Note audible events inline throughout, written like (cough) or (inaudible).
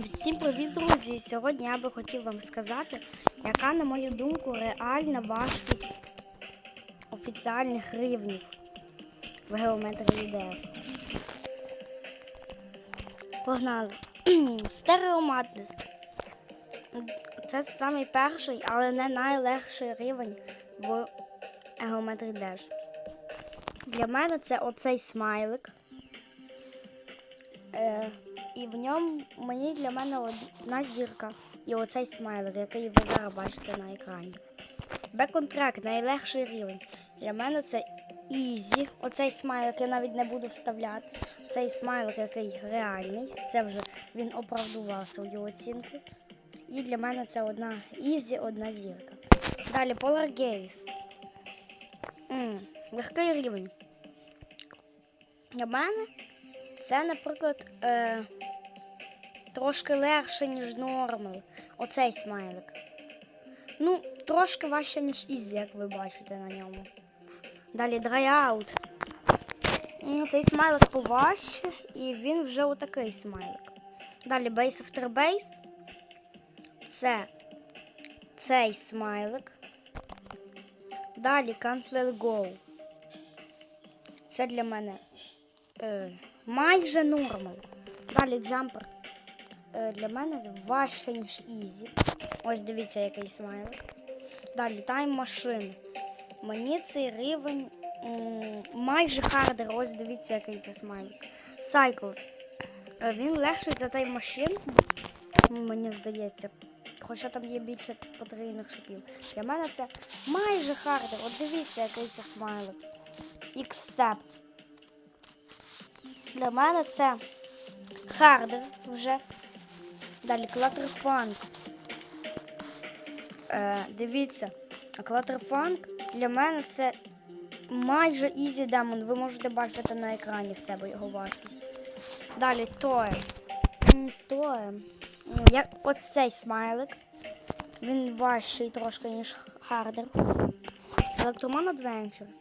Всім привіт, друзі! Сьогодні я би хотів вам сказати, яка, на мою думку, реальна важкість офіціальних рівнів в геометрії DS. Погнали. (clears throat) Стереоматнес. Це самий перший, але не найлегший рівень в геометрії Dash. Для мене це оцей смайлик. Е, і в ньому мені для мене одна зірка і оцей смайлик, який ви зараз бачите на екрані. Беконтрак найлегший рівень. Для мене це Ізі. Оцей смайлик я навіть не буду вставляти. Цей смайлик, який реальний. Це вже він оправдував свою оцінку. І для мене це одна Ізі, одна зірка. Далі Polar Games. М, легкий рівень. Для мене це, наприклад, е, трошки легше, ніж нормал. Оцей смайлик. Ну, трошки важче, ніж Ізі, як ви бачите на ньому. Далі Драйаут. Ну, Цей смайлик поважче, і він вже отакий смайлик. Далі Base After Base. Це цей смайлик. Далі Can't Let Go. Це для мене е, майже нормал. Далі джампер. Е, для мене важче, ніж Ізі. Ось дивіться, який смайлик. Далі Time Machine. Мені цей рівень майже хардер. Ось дивіться, який це смайлик. Cycles. Е, він легший за Time Machine, мені здається. Хоча там є більше потрійних шипів. Для мене це майже хардер. От дивіться, який це смайлик. X-Step. Для мене це хардер вже. Далі клатерфанк. Е, дивіться, клатерфанк для мене це майже Easy Demon. Ви можете бачити на екрані в себе його важкість. Далі Тое. Тое. Як ось цей смайлик. Він важчий трошки, ніж хардер. Electroman Adventures.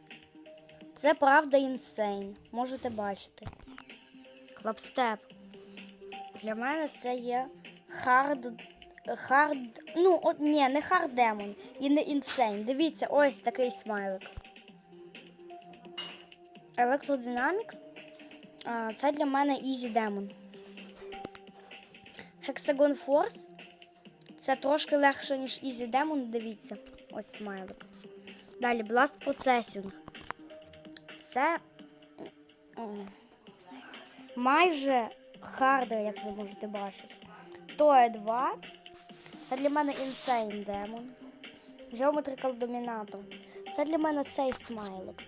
Це правда інсейн. Можете бачити. Клапстеп. Для мене це є хард. Хард. Ну, от ні, не хард демон і не інсейн. Дивіться, ось такий смайлик. А, Це для мене Easy Demon. Hexagon Force. Це трошки легше, ніж Easy Demon. Дивіться. Ось смайлик. Далі Blast Processing. Це майже хардер, як ви можете бачити. Тое 2. Це для мене Insane Demon. Geometrical Dominator. Це для мене цей смайлик.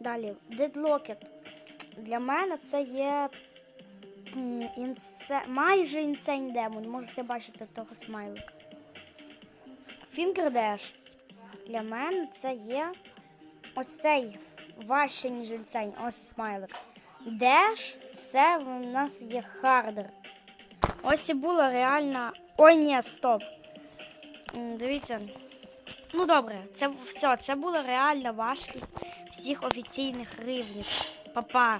Далі Deadlocket. Для мене це є інсе... майже Insane Demon. Можете бачити того смайлика. Finger Dash. Для мене це є ось цей важче, ніж Insane. Ось смайлик. Деш це в нас є хардер. Ось і була реальна. Ой, ні, стоп. Дивіться. Ну добре, це все. Це була реальна важкість всіх офіційних рівнів. Па-па.